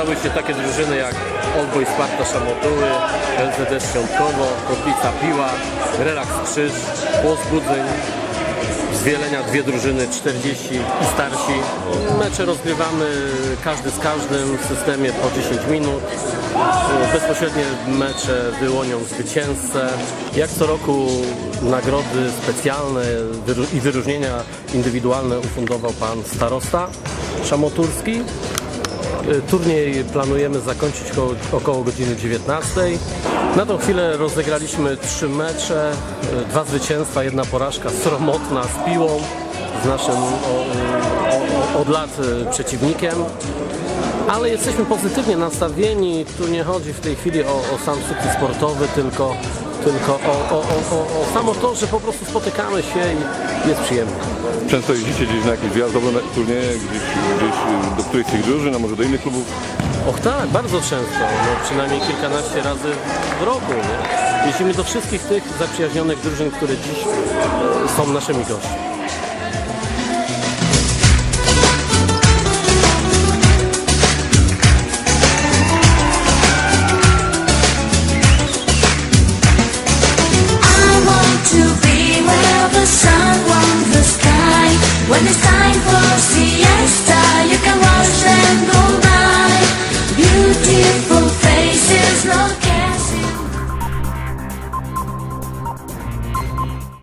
Spotkały się takie drużyny jak Oldboy Sparta Szamotuły, LZD Świątkowo, Kotwica Piła, Relaks Krzyż, Płos Budyń, z Wielenia dwie drużyny 40 i starsi. Mecze rozgrywamy każdy z każdym w systemie po 10 minut. Bezpośrednie mecze wyłonią zwycięzcę. Jak co roku nagrody specjalne i wyróżnienia indywidualne ufundował pan starosta szamoturski. Turniej planujemy zakończyć koło, około godziny 19. Na tą chwilę rozegraliśmy trzy mecze, y, dwa zwycięstwa, jedna porażka sromotna z piłą, z naszym o, o, od lat y, przeciwnikiem. Ale jesteśmy pozytywnie nastawieni. Tu nie chodzi w tej chwili o, o sam sukces sportowy, tylko, tylko o, o, o, o, o samo to, że po prostu spotykamy się i jest przyjemnie często jeździcie gdzieś na jakieś wyjazdowe turnieje, gdzieś, gdzieś e, do którejś z tych drużyn, a może do innych klubów? Och tak, bardzo często, no, przynajmniej kilkanaście razy w roku. Nie? Jeździmy do wszystkich tych zaprzyjaźnionych drużyn, które dziś e, są naszymi gośćmi. to be When the sign